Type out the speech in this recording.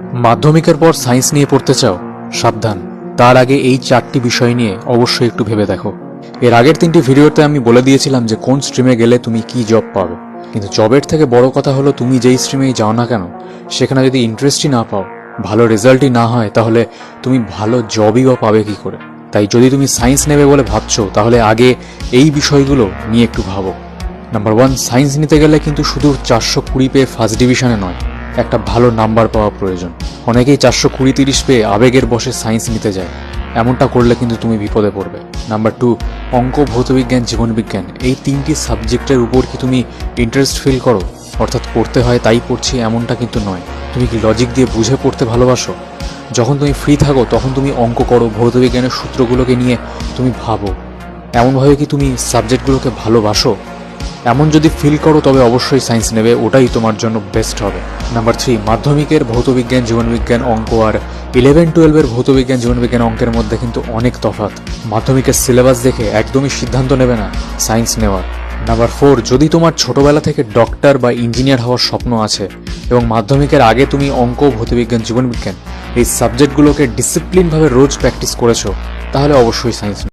মাধ্যমিকের পর সায়েন্স নিয়ে পড়তে চাও? সাবধান। তার আগে এই চারটি বিষয় নিয়ে অবশ্যই একটু ভেবে দেখো। এর আগের তিনটি ভিডিওতে আমি বলে দিয়েছিলাম যে কোন স্ট্রিমে গেলে তুমি কি জব পাবে। কিন্তু জবের থেকে বড় কথা হলো তুমি যেই স্ট্রিমেই যাও না কেন, সেখানে যদি ইন্টারেস্টই না পাও, ভালো রেজাল্টই না হয়, তাহলে তুমি ভালো জবই বা পাবে কি করে? তাই যদি তুমি সায়েন্স নেবে বলে ভাবছ, তাহলে আগে এই বিষয়গুলো নিয়ে একটু ভাবো। নাম্বার ওয়ান সায়েন্স নিতে গেলে কিন্তু শুধু চারশো কুড়ি পেয়ে ফার্স্ট ডিভিশনে নয়। একটা ভালো নাম্বার পাওয়া প্রয়োজন। অনেকেই চারশো কুড়ি তিরিশ পেয়ে আবেগের বসে সায়েন্স নিতে যায়। এমনটা করলে কিন্তু তুমি বিপদে পড়বে। নাম্বার টু অঙ্ক ভৌতবিজ্ঞান জীবনবিজ্ঞান, এই তিনটি সাবজেক্টের উপর কি তুমি ইন্টারেস্ট ফিল করো? অর্থাৎ পড়তে হয় তাই পড়ছি এমনটা কিন্তু নয়। তুমি কি লজিক দিয়ে বুঝে পড়তে ভালোবাসো? যখন তুমি ফ্রি থাকো, তখন তুমি অঙ্ক করো, ভৌতবিজ্ঞানের সূত্রগুলোকে নিয়ে তুমি ভাবো। এমনভাবে কি তুমি সাবজেক্টগুলোকে ভালোবাসো? এমন যদি ফিল করো, তবে অবশ্যই সায়েন্স নেবে, ওটাই তোমার জন্য বেস্ট হবে। নাম্বার থ্রি মাধ্যমিকের ভৌতবিজ্ঞান জীবনবিজ্ঞান অঙ্ক, আর ইলেভেন টুয়েলভের ভৌতবিজ্ঞান জীবনবিজ্ঞান অঙ্কের মধ্যে কিন্তু অনেক তফাৎ। মাধ্যমিকের সিলেবাস দেখে একদমই সিদ্ধান্ত নেবে না সায়েন্স নেওয়ার। নাম্বার ফোর যদি তোমার ছোটবেলা থেকে ডক্টর বা ইঞ্জিনিয়ার হওয়ার স্বপ্ন আছে, এবং মাধ্যমিকের আগে তুমি অঙ্ক ভৌতবিজ্ঞান জীবনবিজ্ঞান এই সাবজেক্টগুলোকে ডিসিপ্লিনভাবে রোজ প্র্যাকটিস করেছ, তাহলে অবশ্যই সায়েন্স